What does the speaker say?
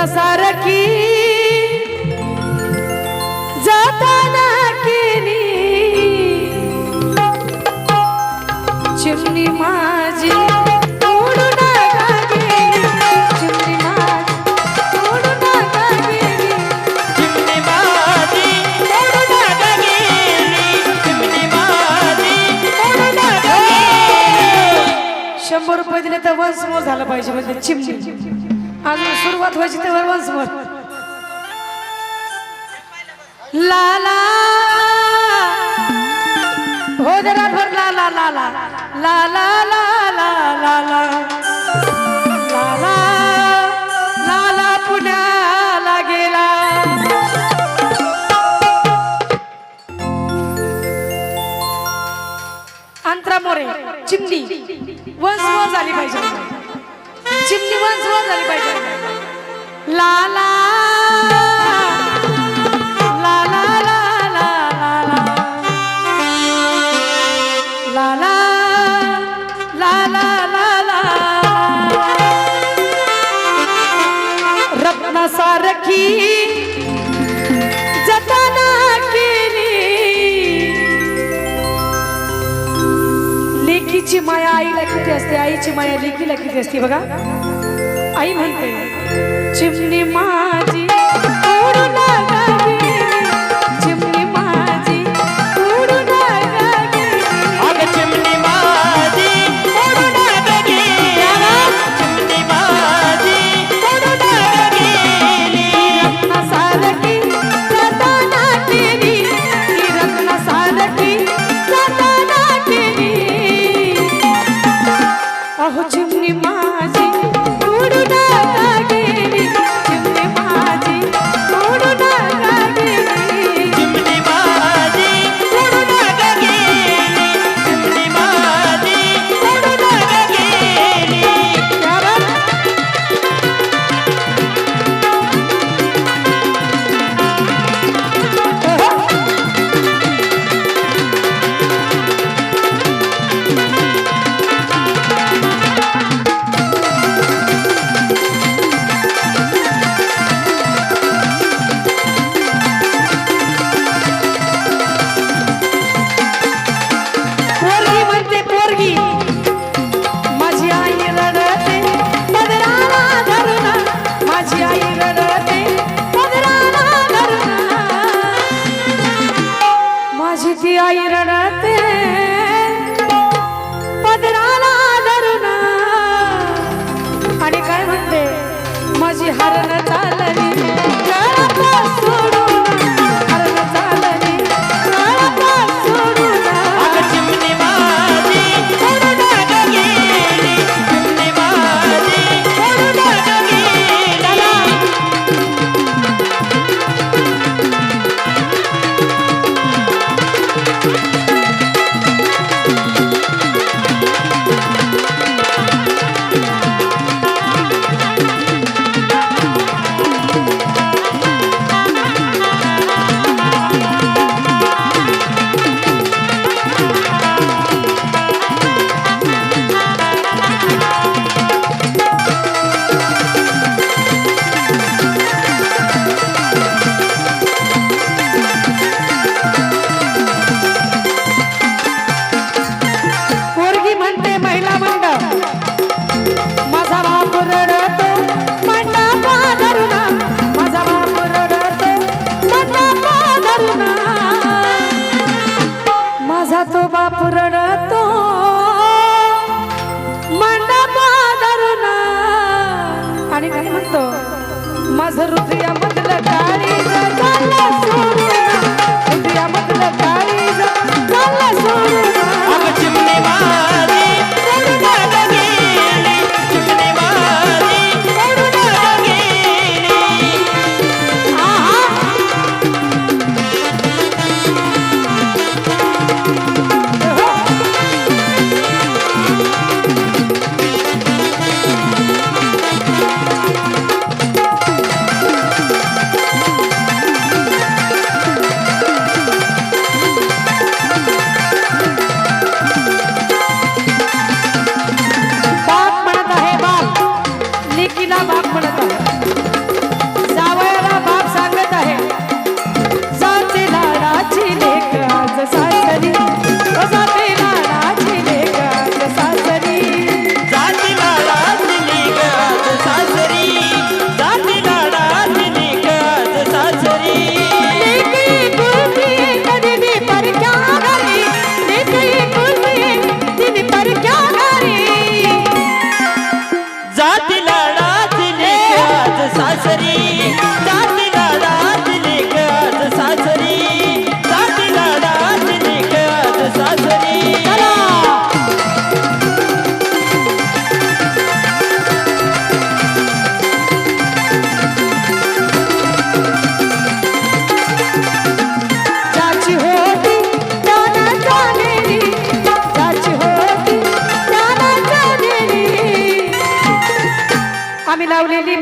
कृष्णासारखी जाताना केली. चिमणी माझी शंभर रुपये दिले तर वन्स मोर झालं पाहिजे म्हणजे चिमणी. अजून सुरुवात व्हायची तेव्हा वन्स मग लाला. हो जरा भर ला ला ला ला. ला ला ला ला ला ला. ला ला. चिमणी. झाली पाहिजे. चिमणी वाजवा झाली पाहिजे. लाला la la तिची माया आईला किती असते? आईची माया लेखीला किती असते बघा? आई म्हणते चिमणी मा हरण चालली लावलेली